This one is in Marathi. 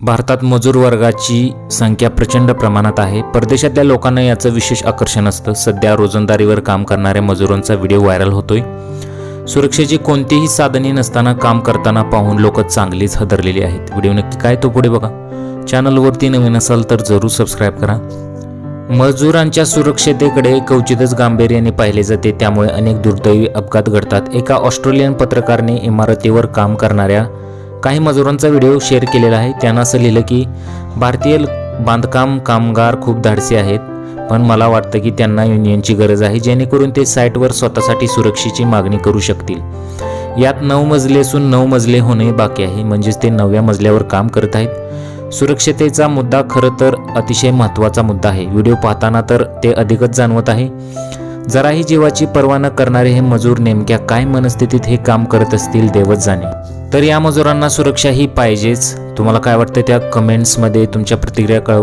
भारतात मजूर वर्गाची संख्या प्रचंड प्रमाणात आहे. परदेशातल्या लोकांना याचं विशेष आकर्षण असतं. सध्या रोजंदारीवर काम करणाऱ्या मजुरांचा व्हिडिओ व्हायरल होतोय. सुरक्षेची कोणतीही साधने नसताना काम करताना पाहून लोक चांगलीच हदरलेली आहेत. व्हिडिओ नक्की काय तो पुढे बघा. चॅनलवरती नवीन असाल तर जरूर सबस्क्राईब करा. मजुरांच्या सुरक्षतेकडे क्वचितच गांभीर्याने पाहिले जाते. त्यामुळे अनेक दुर्दैवी अपघात घडतात. एका ऑस्ट्रेलियन पत्रकारने इमारतीवर काम करणाऱ्या काही मजुरांचा व्हिडिओ शेअर केलेला आहे. त्यांना असं लिहिलं की भारतीय बांधकाम कामगार खूप धाडसी आहेत पण मला वाटतं की त्यांना युनियनची गरज आहे जेणेकरून ते साईटवर स्वतःसाठी सुरक्षेची मागणी करू शकतील. यात नऊ मजले असून नऊ मजले होणे बाकी आहे म्हणजेच ते नवव्या मजल्यावर काम करत आहेत. सुरक्षतेचा मुद्दा खरं तर अतिशय महत्त्वाचा मुद्दा आहे. व्हिडिओ पाहताना तर ते अधिकच जाणवत आहे. जराही जीवाची पर्वा न करणारे हे मजूर नेमक्या काय मनस्थितीत हे काम करत असतील देवच जाणे. तर या मजुरांना सुरक्षा ही पाहिजेच. तुम्हाला काय वाटतं त्या कमेंट्समध्ये तुमच्या प्रतिक्रिया कळवा.